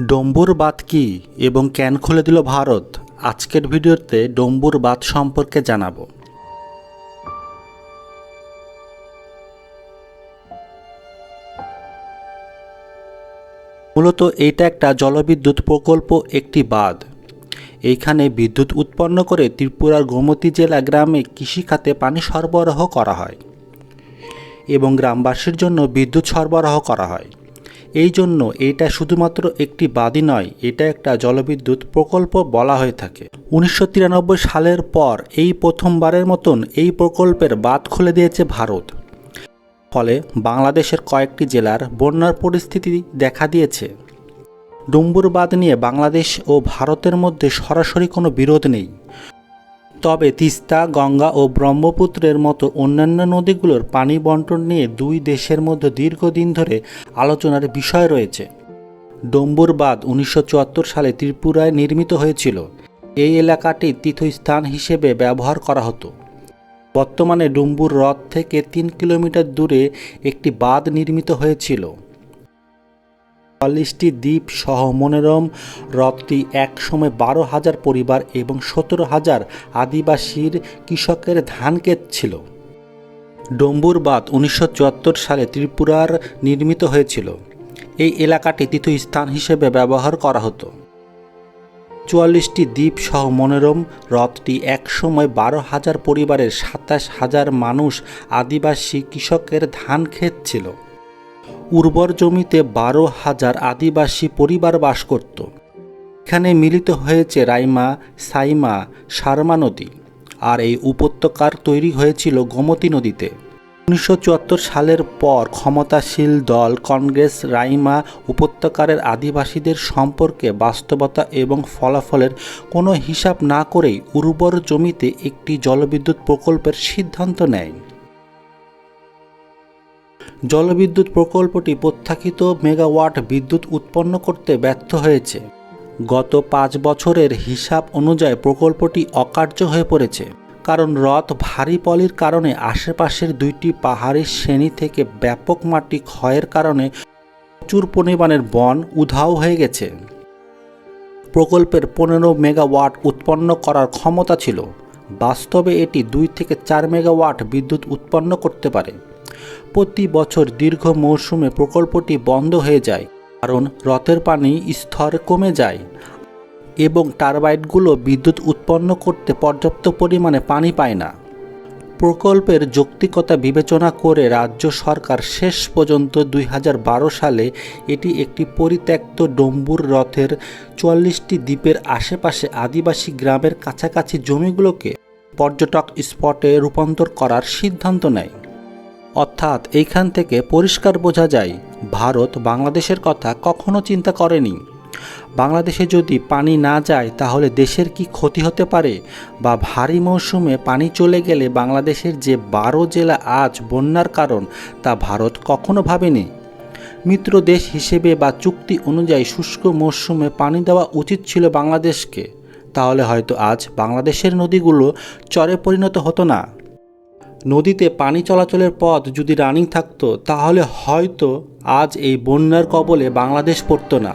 ডম্বুর বাঁধ কি এবং কেন খুলে দিল ভারত? আজকের ভিডিওতে ডম্বুর বাঁধ সম্পর্কে জানাব। মূলত এটা একটা জলবিদ্যুৎ প্রকল্প, একটি বাঁধ। এইখানে বিদ্যুৎ উৎপন্ন করে ত্রিপুরার গোমতী জেলা গ্রামে কৃষিখাতে পানি সরবরাহ করা হয় এবং গ্রামবাসীর জন্য বিদ্যুৎ সরবরাহ করা হয়। এই জন্য এটা শুধুমাত্র একটি বাদই নয়, এটা একটা জলবিদ্যুৎ প্রকল্প বলা হয়ে থাকে। উনিশশো তিরানব্বই সালের পর এই প্রথমবারের মতন এই প্রকল্পের বাঁধ খুলে দিয়েছে ভারত। ফলে বাংলাদেশের কয়েকটি জেলার বন্যার পরিস্থিতি দেখা দিয়েছে। ডুম্বুর বাঁধ নিয়ে বাংলাদেশ ও ভারতের মধ্যে সরাসরি কোনো বিরোধ নেই। তবে তিস্তা, গঙ্গা ও ব্রহ্মপুত্রের মতো অন্যান্য নদীগুলোর পানি বন্টন নিয়ে দুই দেশের মধ্যে দীর্ঘদিন ধরে আলোচনার বিষয় রয়েছে। ডম্বুর বাঁধ উনিশশো চুয়াত্তর সালে ত্রিপুরায় নির্মিত হয়েছিল। এই এলাকাটি তীর্থস্থান হিসেবে ব্যবহার করা হতো। বর্তমানে ডুম্বুর হ্রদ থেকে তিন কিলোমিটার দূরে একটি বাঁধ নির্মিত হয়েছিল। চল্লিশটি দ্বীপ সহ মনোরম হ্রদটি একসময় বারো হাজার পরিবার এবং সতেরো হাজার আদিবাসীর কৃষকের ধান ক্ষেত ছিল। ডম্বুর বাঁধ উনিশশো সালে ত্রিপুরার নির্মিত হয়েছিল। এই এলাকাটি তীর্থস্থান হিসেবে ব্যবহার করা হতো। চুয়াল্লিশটি দ্বীপ সহ মনোরম হ্রদটি একসময় বারো হাজার পরিবারের সাতাশ হাজার মানুষ আদিবাসী কৃষকের ধান ক্ষেত ছিল। উর্বর জমিতে বারো হাজার আদিবাসী পরিবার বাস করত। এখানে মিলিত হয়েছে রাইমা, সাইমা, সারমা নদী আর এই উপত্যকার তৈরি হয়েছিল গোমতী নদীতে। উনিশশো চুয়াত্তর সালের পর ক্ষমতাশীল দল কংগ্রেস, রাইমা উপত্যকারের আদিবাসীদের সম্পর্কে বাস্তবতা এবং ফলাফলের কোনো হিসাব না করেই উর্বর জমিতে একটি জলবিদ্যুৎ প্রকল্পের সিদ্ধান্ত নেয়। জলবিদ্যুৎ প্রকল্পটি প্রত্যাখিত মেগাওয়াট বিদ্যুৎ উৎপন্ন করতে ব্যর্থ হয়েছে। গত পাঁচ বছরের হিসাব অনুযায়ী প্রকল্পটি অকার্য হয়ে পড়েছে, কারণ হ্রদ ভারী পলির কারণে আশেপাশের দুইটি পাহাড়ি শ্রেণি থেকে ব্যাপক মাটি ক্ষয়ের কারণে প্রচুর পরিমাণের বন উধাও হয়ে গেছে। প্রকল্পের পনেরো মেগাওয়াট উৎপন্ন করার ক্ষমতা ছিল। বাস্তবে এটি দুই থেকে চার মেগাওয়াট বিদ্যুৎ উৎপন্ন করতে পারে। প্রতি বছর দীর্ঘ মৌসুমে প্রকল্পটি বন্ধ হয়ে যায়, কারণ রথের পানি স্তর কমে যায় এবং টারবাইটগুলো বিদ্যুৎ উৎপন্ন করতে পর্যাপ্ত পরিমাণে পানি পায় না। প্রকল্পের যৌক্তিকতা বিবেচনা করে রাজ্য সরকার শেষ পর্যন্ত দুই হাজার বারো সালে এটি একটি পরিত্যক্ত ডম্বুর রথের চুয়াল্লিশটি দ্বীপের আশেপাশে আদিবাসী গ্রামের কাছাকাছি জমিগুলোকে পর্যটক স্পটে রূপান্তর করার সিদ্ধান্ত নেয়। অর্থাৎ এইখান থেকে পরিষ্কার বোঝা যায়, ভারত বাংলাদেশের কথা কখনো চিন্তা করেনি। বাংলাদেশে যদি পানি না যায়, তাহলে দেশের কি ক্ষতি হতে পারে? বা ভারী মৌসুমে পানি চলে গেলে বাংলাদেশের যে বারো জেলা আজ বন্যার কারণ, তা ভারত কখনো ভাবেনি? মিত্র দেশ হিসেবে বা চুক্তি অনুযায়ী শুষ্ক মৌসুমে পানি দেওয়া উচিত ছিল বাংলাদেশকে। তাহলে হয়তো আজ বাংলাদেশের নদীগুলো চরে পরিণত হতো না। নদীতে পানি চলাচলের পথ যদি রানিং থাকতো, তাহলে হয়তো আজ এই বন্যার কবলে বাংলাদেশ পড়তো না।